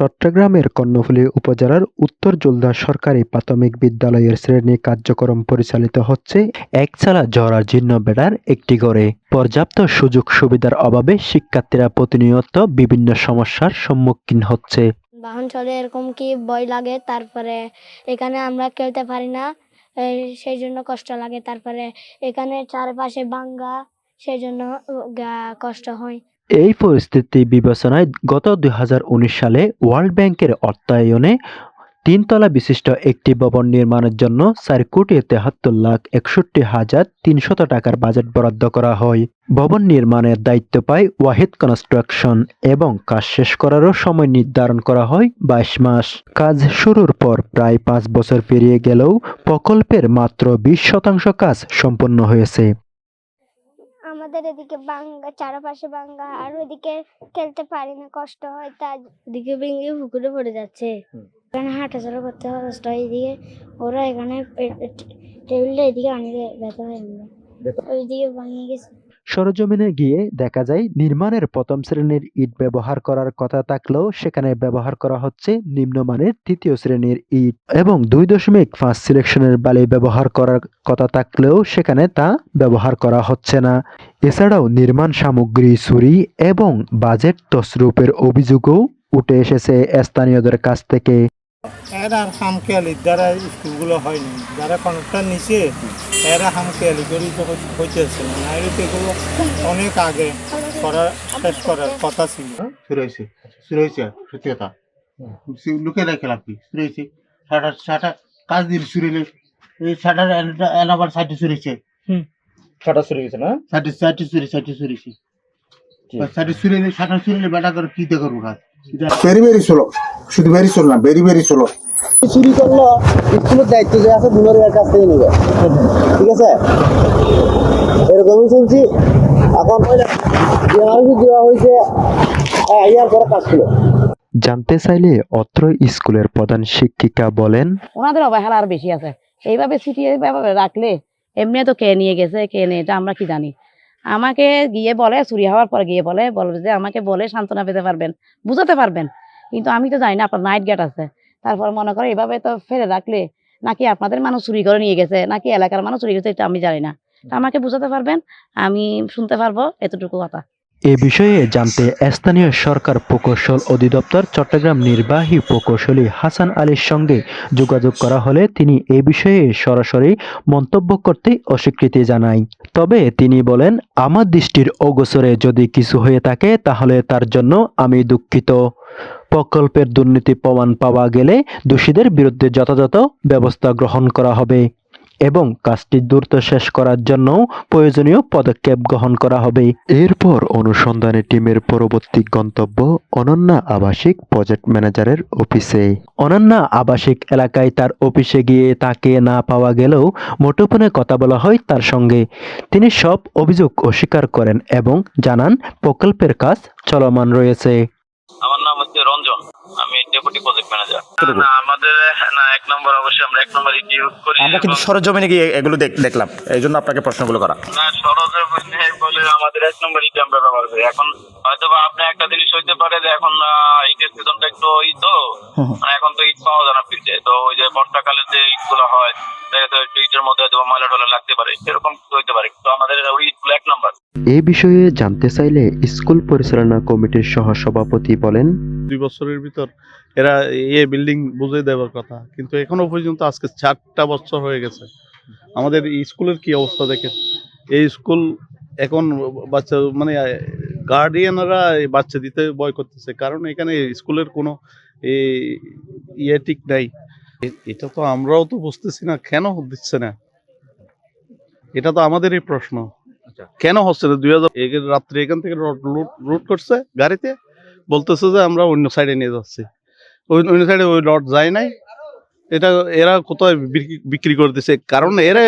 চট্টগ্রামের কর্ণফুলী উপজেলার উত্তর জুলদা সরকারি প্রাথমিক বিদ্যালয়ের শ্রেণি কার্যক্রম পরিচালিত হচ্ছে একচালা জরা জীর্ণ বেড়ার একটি ঘরে পর্যাপ্ত সুযোগ সুবিধার অভাবে শিক্ষার্থীরা প্রতিনিয়ত বিভিন্ন সমস্যার সম্মুখীন হচ্ছে। বাহন চলে এরকম কি ভয় লাগে? তারপরে এখানে আমরা খেলতে পারি না সেই জন্য কষ্ট লাগে। তারপরে এখানে চারপাশে বাঙ্গা সেই জন্য কষ্ট হয়। এই পরিস্থিতি বিবেচনায় গত দুই হাজার উনিশ সালে ওয়ার্ল্ড ব্যাংকের অর্থায়নে তিনতলা বিশিষ্ট একটি ভবন নির্মাণের জন্য চার কোটি তেহাত্তর লাখ একষট্টি হাজার তিনশত টাকার বাজেট বরাদ্দ করা হয়। ভবন নির্মাণের দায়িত্ব পায় ওয়াহিদ কনস্ট্রাকশন এবং কাজ শেষ করারও সময় নির্ধারণ করা হয় বাইশ মাস। কাজ শুরুর পর প্রায় পাঁচ বছর পেরিয়ে গেলেও প্রকল্পের মাত্র বিশ শতাংশ কাজ সম্পন্ন হয়েছে। আমাদের এদিকে বাঙ্গা চারপাশে বাঙ্গা আর ওইদিকে খেলতে পারি না কষ্ট হয় তার দিকে ভেঙে পুকুরে পড়ে যাচ্ছে। এখানে হাঁটাচলা করতে হয় কষ্ট হয় এদিকে। ওরা এখানে টেবিলটা এদিকে আনিয়ে ব্যথা হয় আমরা ওইদিকে ভাঙিয়ে গেছে। সরজমিনে গিয়ে দেখা যায় নির্মাণের প্রথম শ্রেণির ইট ব্যবহার করার কথা থাকলেও সেখানে ব্যবহার করা হচ্ছে নিম্নমানের তৃতীয় শ্রেণির ইট এবং দুই দশমিক পাঁচ সিলেকশনের বালি ব্যবহার করার কথা থাকলেও সেখানে তা ব্যবহার করা হচ্ছে না। এছাড়াও নির্মাণ সামগ্রী চুরি এবং বাজেট তসরূপের অভিযোগও উঠে এসেছে স্থানীয়দের কাছ থেকে। এরা হামখেয়ালি দ্বারা স্কুলগুলো হয়নি যারা কন্ট্রাক্টর নিচে এরা হামখেয়ালি করে তো হইতেছে না। এগুলো অনেক আগে করার শেষ করার কথা ছিল। শুরু হয়েছে। শুরু হয়েছে সত্যি কথা। লুকে রাখে লাভি শুরু হয়েছে। সাটা সাটা কাজ দিন শুরু হলে এই সাটার এনাবার শুরু হয়েছে। ছটা শুরু হয়েছে না? সাইডে সাইডে শুরু সাইডে শুরু হয়েছে। সাইডে শুরু হলে সাটা শুরু হলে বেটা করে কি দেখো কাজ ভেরি ভেরি স্লো শুধু ভেরি স্লো না ভেরি ভেরি স্লো চুরি করল স্কুলের দায়িত্ব যে আছে বুলারিয়ার কাছ থেকে নেবে। ঠিক আছে? এরকমই শুনছি। এখন দেওয়া হয়েছে দেওয়া হয়েছে হ্যাঁ ইয়ার পরে কাজ ছিল জানতে চাইলে অত্র স্কুলের প্রধান শিক্ষিকা বলেন ওনাদের অবহেলা আর বেশি আছে। এইভাবে ছিটিয়ে এইভাবে রাখলে এমনি তো কে নিয়ে গেছে কে নেই এটা আমরা কি জানি? আমাকে গিয়ে বলে চুরি হওয়ার পর গিয়ে বলে বলবে যে আমাকে বলে সান্ত্বনা পেতে পারবেন বুঝাতে পারবেন। কিন্তু আমি তো জানি না আপনার নাইট গেট আছে। তারপর মনে করো এভাবে তো ফেলে রাখলে নাকি আপনাদের মানুষ চুরি করে নিয়ে গেছে নাকি এলাকার মানুষ চুরি গেছে এটা আমি জানি না। তা আমাকে বুঝাতে পারবেন আমি শুনতে পারব এতটুকু কথা। এ বিষয়ে জানতে স্থানীয় সরকার প্রকৌশল অধিদপ্তর চট্টগ্রাম নির্বাহী প্রকৌশলী হাসান আলীর সঙ্গে যোগাযোগ করা হলে তিনি এ বিষয়ে সরাসরি মন্তব্য করতে অস্বীকৃতি জানায়। তবে তিনি বলেন, আমার দৃষ্টির অগোচরে যদি কিছু হয়ে থাকে, তাহলে তার জন্য আমি দুঃখিত। প্রকল্পের দুর্নীতি প্রমাণ পাওয়া গেলে দোষীদের বিরুদ্ধে যথাযথ ব্যবস্থা গ্রহণ করা হবে। এবং কাজটি দ্রুত শেষ করার জন্য প্রয়োজনীয় পদক্ষেপ গ্রহণ করা হবে। এরপর অনুসন্ধানী টিমের পরবর্তী গন্তব্য অনন্যা আবাসিক প্রজেক্ট ম্যানেজারের অফিসে। অনন্যা আবাসিক এলাকায় তার অফিসে গিয়ে তাকে না পাওয়া গেলেও মুঠোফোনে কথা বলা হয় তার সঙ্গে। তিনি সব অভিযোগ অস্বীকার করেন এবং জানান প্রকল্পের কাজ চলমান রয়েছে। ডেপুটি প্রজেক্ট ম্যানেজার না আমাদের না এক নম্বর অবশ্যই আমরা এক নম্বর ইউজ করি আমরা কিন্তু সরজমিনে গিয়ে এগুলো দেখ- দেখলাম। এই জন্য আপনাকে প্রশ্নগুলো করা। না সরজমিনে বলে আমাদের এক নম্বর ইট আমরা ব্যবহার করি। এখন হয়তো বা আপনি একটা জিনিস হইতে পারে যে এখন আহ, ইটের সিজনটা একটু ওই তো মানে এখন তো ইট পাওয়া যায় না। তো ওই যে বর্ষাকালে যে ইটগুলো হয় ইটের মধ্যে হয়তো ময়লা টলা লাগতে পারে এরকম হইতে পারে। তো আমাদের ওই ইটগুলো এক নম্বর। এ বিষয়ে জানতে চাইলে স্কুল পরিচালনা কমিটির সহসভাপতি বলেন দুই বছরের ভিতর এরা এ বিল্ডিং বুঝে দেওয়ার কথা কিন্তু এখনও পর্যন্ত আজকে চারটা বছর হয়ে গেছে। আমাদের স্কুলের কি অবস্থা দেখেন? এই স্কুল এখন বাচ্চা মানে গার্ডিয়ানরা বাচ্চা দিতে ভয় করতেছে। কারণ এখানে স্কুলের কোনো এই ইয়ে ঠিক নাই। এটা তো আমরাও তো বুঝতেছি না কেন দিচ্ছে না? এটা তো আমাদেরই প্রশ্ন। কেন হচ্ছে না? দুই হাজার রাত্রে এখান থেকে রুট করছে গাড়িতে বলতেছে যে আমরা অন্য সাইডে নিয়ে যাচ্ছি। ওই অন্য সাইডে ওই লট যায় নাই। এটা এরা কোথায় বিক্রি- বিক্রি করে দিছে? কারণ এরা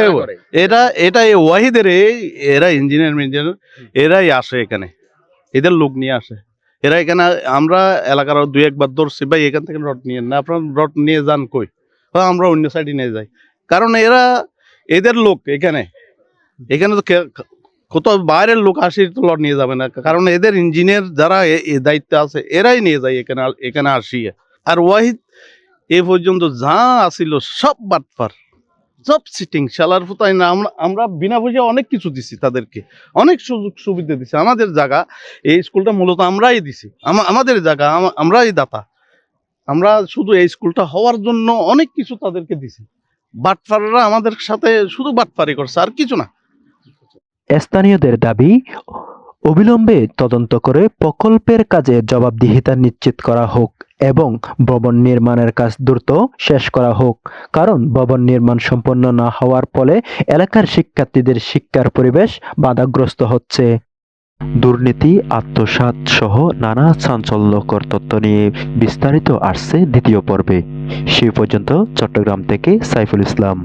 এটা এটা এই ওয়াহিদের এই- এরা ইঞ্জিনিয়ার ইঞ্জিনিয়ার এরাই আসে এখানে। এদের লোক নিয়ে আসে। এরা এখানে আমরা এলাকার দুই একবার ধরছি ভাই এখান থেকে রড নিয়ে না আপনার রড নিয়ে যান কই? আমরা অন্য সাইডে নিয়ে যাই। কারণ এরা এদের লোক এখানে। এখানে তো কোথাও বাইরের লোক আসি তো লট নিয়ে যাবে না। কারণ এদের ইঞ্জিনিয়ার যারা দায়িত্বে আছে, এরাই নিয়ে যায় এখানে এখানে আসিয়ে। আর ওয়াহিদ এ পর্যন্ত যা আসিল সব বাটপার সব সিটিং শালার ফুতাই না। আমরা আমরা বিনা পয়সা অনেক কিছু দিছি তাদেরকে। অনেক সুযোগ সুবিধা দিছি। আমাদের জায়গা, এই স্কুলটা মূলত আমরাই দিছি। আমাদের জায়গা, আম- আমরাই দাতা। আমরা শুধু এই স্কুলটা হওয়ার জন্য অনেক কিছু তাদেরকে দিছি। বাটপাররা আমাদের সাথে শুধু বাটপারি করছে, আর কিছু না। স্থানীয়দের দাবি, অবিলম্বে তদন্ত করে প্রকল্পের কাজে জবাবদিহিতা নিশ্চিত করা হোক এবং ভবন নির্মাণের কাজ দ্রুত শেষ করা হোক। কারণ ভবন নির্মাণ সম্পন্ন না হওয়ার ফলে এলাকার শিক্ষার্থীদের শিক্ষার পরিবেশ বাধাগ্রস্ত হচ্ছে। দুর্নীতি আত্মসাত সহ নানা চাঞ্চল্যকর তত্ত্ব নিয়ে বিস্তারিত আসছে দ্বিতীয় পর্বে। সে পর্যন্ত চট্টগ্রাম থেকে সাইফুল ইসলাম।